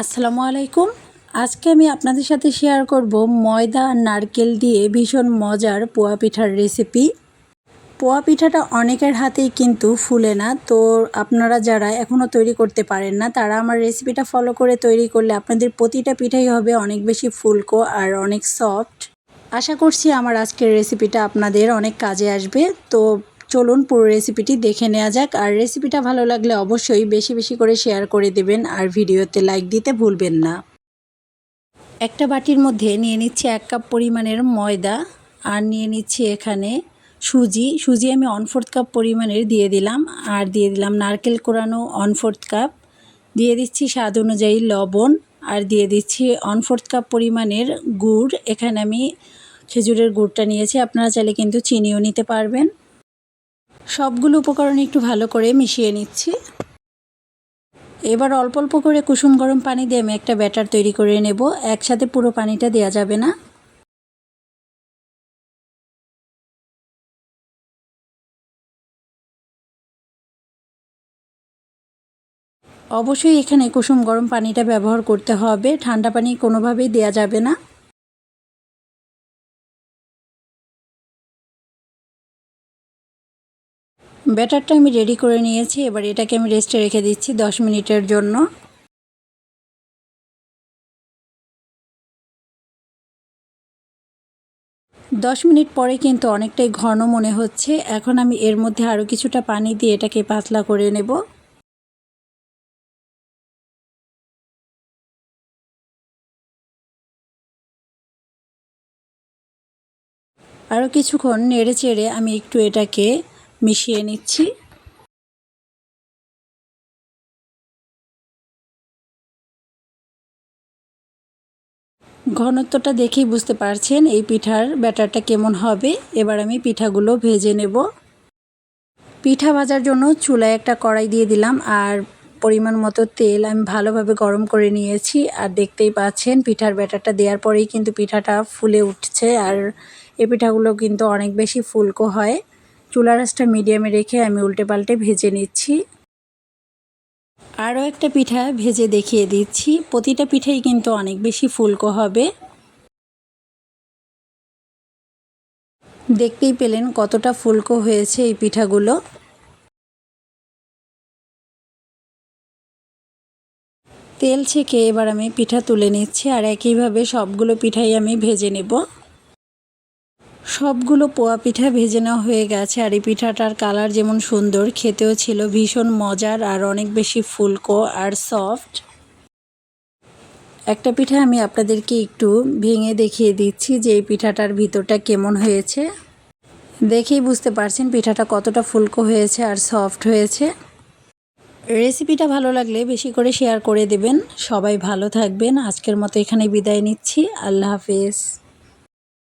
আসসালামু আলাইকুম। আজকে আমি আপনাদের সাথে শেয়ার করব ময়দা আর নারকেল দিয়ে ভীষণ মজার পোয়া পিঠার রেসিপি পোয়া পিঠাটা অনেকের হাতেই কিন্তু ফুলে না, তো আপনারা যারা এখনও তৈরি করতে পারেন না, তারা আমার রেসিপিটা ফলো করে তৈরি করলে আপনাদের প্রতিটা পিঠাই হবে অনেক বেশি ফুলকো আর অনেক সফট আশা করছি আমার আজকের রেসিপিটা আপনাদের অনেক কাজে আসবে, তো চলুন পুরো রেসিপিটি দেখে নেওয়া যাক। আর রেসিপিটা ভালো লাগলে অবশ্যই বেশি বেশি করে শেয়ার করে দেবেন আর ভিডিওতে লাইক দিতে ভুলবেন না। একটা বাটির মধ্যে নিয়ে নিচ্ছি এক কাপ পরিমাণের ময়দা আর নিয়ে নিচ্ছি এখানে সুজি। সুজি আমি ওয়ান ফোর্থ কাপ পরিমাণের দিয়ে দিলাম আর দিয়ে দিলাম নারকেল কোরানো ওয়ান ফোর্থ কাপ দিয়ে দিচ্ছি স্বাদ অনুযায়ী লবণ আর দিয়ে দিচ্ছি ওয়ান ফোর্থ কাপ পরিমাণের গুড়। এখানে আমি খেজুরের গুড়টা নিয়েছি। আপনারা চাইলে কিন্তু চিনিও নিতে পারবেন। সবগুলো উপকরণ একটু ভালো করে মিশিয়ে নিচ্ছি। এবার অল্প অল্প করে কুসুম গরম পানি দিয়ে আমি একটা ব্যাটার তৈরি করে নেব। একসাথে পুরো পানিটা দেওয়া যাবে না। অবশ্যই এখানে কুসুম গরম পানিটা ব্যবহার করতে হবে। ঠান্ডা পানি কোনোভাবেই দেওয়া যাবে না। ব্যাটারটা আমি রেডি করে নিয়েছি, এবার এটাকে আমি রেস্টে রেখে দিচ্ছি দশ মিনিটের জন্য। দশ মিনিট পরে কিন্তু অনেকটাই ঘন মনে হচ্ছে, এখন আমি এর মধ্যে আরও কিছুটা পানি দিয়ে এটাকে পাতলা করে নেব। আরও কিছুক্ষণ নেড়ে চেড়ে আমি একটু এটাকে মিশিয়ে নিচ্ছি। ঘনত্বটা দেখেই বুঝতে পারছেন এই পিঠার ব্যাটারটা কেমন হবে। এবার আমি পিঠাগুলো ভেজে নেব। পিঠা ভাজার জন্য চুলায় একটা কড়াই দিয়ে দিলাম আর পরিমাণ মতো তেল আমি ভালোভাবে গরম করে নিয়েছি। আর দেখতেই পাচ্ছেন পিঠার ব্যাটারটা দেওয়ার পরেই কিন্তু পিঠাটা ফুলে উঠছে। আর এ পিঠাগুলো কিন্তু অনেক বেশি ফুলকো হয়। চুলা রাসটা মিডিয়ামে রেখে আমি উল্টে পাল্টে ভেজে নিচ্ছি। আরও একটা পিঠা ভেজে দেখিয়ে দিচ্ছি। প্রতিটা পিঠাই কিন্তু অনেক বেশি ফুলকো হবে। দেখতেই পেলেন কতটা ফুলকো হয়েছে এই পিঠাগুলো। তেল ছেঁকে এবার আমি পিঠা তুলে নিচ্ছি আর একইভাবে সবগুলো পিঠাই আমি ভেজে নেব। সবগুলো পোয়া পিঠা ভেজে নেওয়া হয়ে গেছে, আর এই পিঠাটার কালার যেমন সুন্দর, খেতেও ছিল ভীষণ মজার আর অনেক বেশি ফুলকো আর সফট একটা পিঠা আমি আপনাদেরকে একটু ভেঙে দেখিয়ে দিচ্ছি যে এই পিঠাটার ভিতরটা কেমন হয়েছে। দেখেই বুঝতে পারছেন পিঠাটা কতটা ফুলকো হয়েছে আর সফট হয়েছে। রেসিপিটা ভালো লাগলে বেশি করে শেয়ার করে দেবেন। সবাই ভালো থাকবেন। আজকের মতো এখানে বিদায় নিচ্ছি। আল্লাহ হাফেজ।